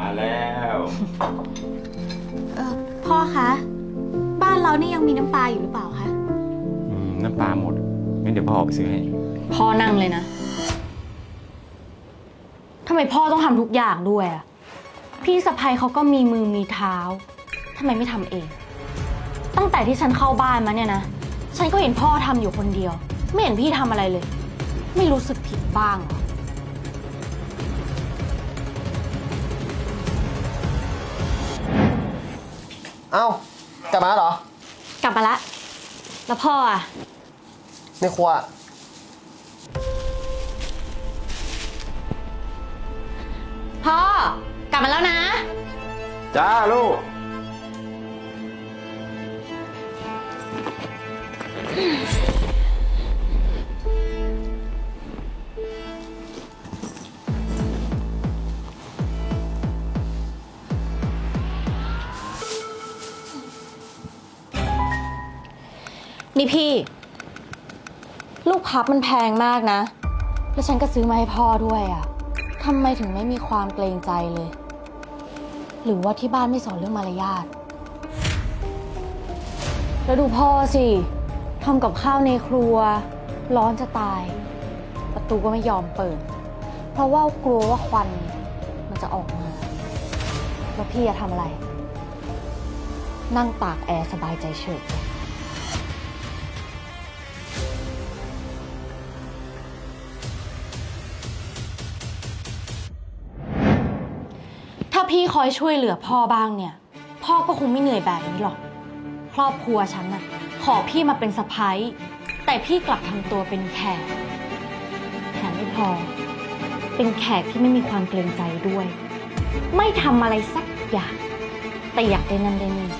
มาแล้ว เออพ่อคะ บ้านเรานี่ยังมีน้ำปลาอยู่หรือเปล่าคะ อืมน้ำปลาหมด งั้นเดี๋ยวพ่อออกไปซื้อให้ พ่อนั่งเลยนะ ทำไมพ่อต้องทำทุกอย่างด้วยอะพี่สะพ้ยเขาก็มีมือมีเท้า ทำไมไม่ทำเอง ตั้งแต่ที่ฉันเข้าบ้านมาเนี่ยนะ ฉันก็เห็นพ่อทำอยู่คนเดียว ไม่เห็นพี่ทำอะไรเลย ไม่รู้สึกผิดบ้างเหรอ เอ้ากลับมาแล้วเหรอ กลับมาละ แล้วพ่ออะในครัวพ่อ กลับมาแล้วนะ จ้าลูก นี่พี่ ลูกพับมันแพงมากนะ แล้วฉันก็ซื้อมาให้พ่อด้วยอะ่ะทำไมถึงไม่มีความเกรงใจเลย หรือว่าที่บ้านไม่สอนเรื่องมารยาท แล้วดูพ่อสิทำกับข้าวในครัว ร้อนจะตาย ประตูก็ไม่ยอมเปิด เพราะว่ากลัวว่าควันมันจะออกมา แล้วพี่จะทำอะไร นั่งตากแอร์สบายใจเฉย พี่คอยช่วยเหลือพ่อบ้างเนี่ย พ่อก็คงไม่เหนื่อยแบบนี้หรอก ครอบครัวฉันน่ะขอพี่มาเป็นสะพ้ายแต่พี่กลับทำตัวเป็นแขกแถมไม่พอ เป็นแขกที่ไม่มีความเกรงใจด้วย ไม่ทำอะไรสักอย่าง แต่อยากได้นั่นได้นี่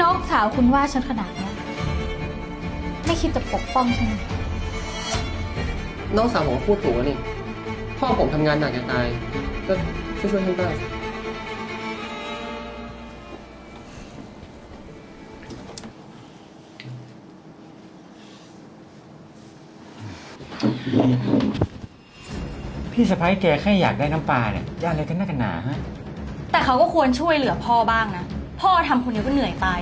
น้องสาวคุณว่าฉันขนาดเนี้ยไม่คิดจะปกป้องฉันเลยน้องสาวผมก็พูดถูกแล้วนี่ พ่อผมทำงานหนักจะตาย ก็ ช่วยช่วยๆท่านบ้างพี่สะพ้ายแกแค่อยากได้น้ำปลาเนี่ยยากอะไรกันนักกันหนาฮะ แต่เขาก็ควรช่วยเหลือพ่อบ้างนะ พ่อทำคนเดียวก็เหนื่อยตาย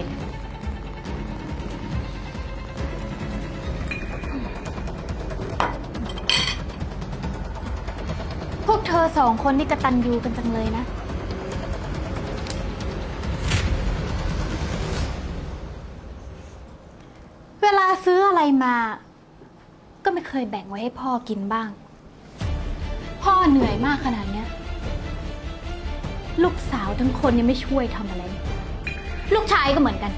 อสองคนนี่กระตันยูกันจังเลยนะ เวลาซื้ออะไรมา ก็ไม่เคยแบ่งไว้ให้พ่อกินบ้าง พ่อเหนื่อยมากขนาดเนี้ย ลูกสาวทั้งคนยังไม่ช่วยทำอะไร ลูกชายก็เหมือนกัน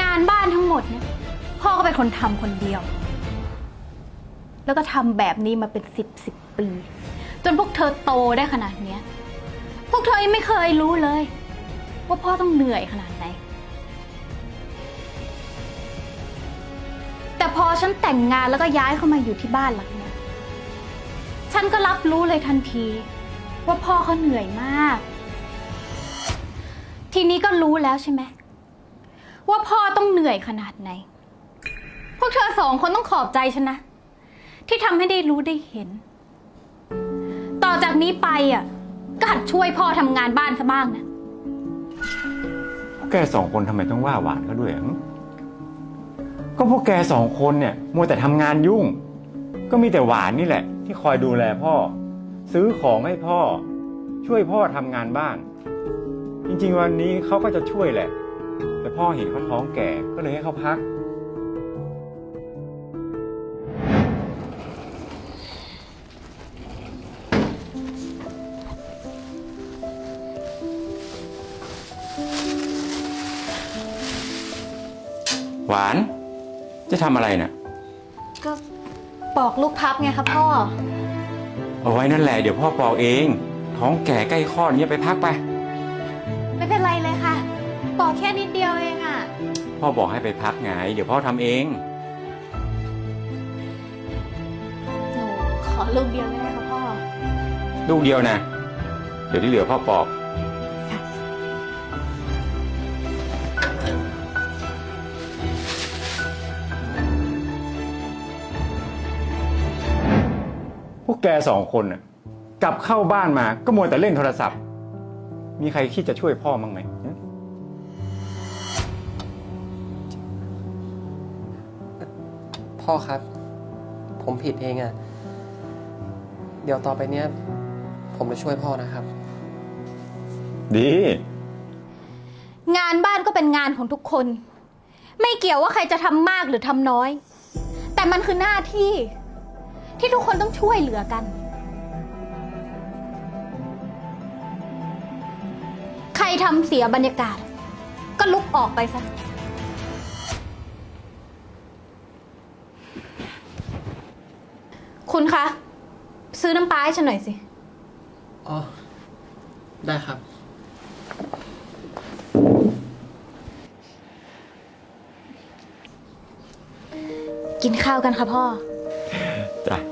งานบ้านทั้งหมดเนี่ยพ่อก็เป็นคนทำคนเดียว แล้วก็ทำแบบนี้มาเป็นสิบสิบปี จนพวกเธอโตได้ขนาดเนี้ย พวกเธอยังไม่เคยรู้เลย ว่าพ่อต้องเหนื่อยขนาดไหน แต่พอฉันแต่งงานแล้วก็ย้ายเข้ามาอยู่ที่บ้านหลังเนี้ยฉันก็รับรู้เลยทันที ว่าพ่อเขาเหนื่อยมาก ทีนี้ก็รู้แล้วใช่ไหมว่าพ่อต้องเหนื่อยขนาดไหน พวกเธอสองคนต้องขอบใจฉันนะ ที่ทำให้ได้รู้ได้เห็น ต่อจากนี้ไปอะ ก็หัดช่วยพ่อทำงานบ้านซะบ้างนะแกสองคนทำไมต้องว่าหวานเขาด้วยอะหึก็พวกแกสองคนเนี่ยมัวแต่ทำงานยุ่ง ก็มีแต่หวานนี่แหละ ที่คอยดูแลพ่อ ซื้อของให้พ่อ ช่วยพ่อทำงานบ้าน จริงๆวันนี้เขาก็จะช่วยแหละ แต่พ่อเห็นเขาท้องแก่ก็เลยให้เขาพัก หวาน จะทำอะไรน่ะ ก็ปอกลูกพับไงคะพ่อ เอาไว้นั่นแหละเดี๋ยวพ่อปอกเอง ท้องแก่ใกล้คลอดเนี่ยไปพักไป ไม่เป็นไรเลยค่ะ ปอกแค่นิดเดียวเองอะ พ่อบอกให้ไปพักไง เดี๋ยวพ่อทำเอง หนูขอลูกเดียวได้ไหมคะพ่อ ลูกเดียวนะ เดี๋ยวที่เหลือพ่อปอก วกแกสองคนน่ะกลับเข้าบ้านมาก็มัวแต่เล่นโทรศัพท์ มีใครคิดจะช่วยพ่อมั้างไหมหึพ่อครับ ผมผิดเองอะ่ะ เดี๋ยวต่อไปเนี้ย ผมจะช่วยพ่อนะครับ ดี งานบ้านก็เป็นงานของทุกคน ไม่เกี่ยวว่าใครจะทำมากหรือทำน้อย แต่มันคือหน้าที่ ที่ทุกคนต้องช่วยเหลือกัน ใครทำเสียบรรยากาศ ก็ลุกออกไปซะ คุณคะ ซื้อน้ำปลาให้ฉันหน่อยสิ อ๋อ ได้ครับ กินข้าวกันค่ะพ่อ จ้ะ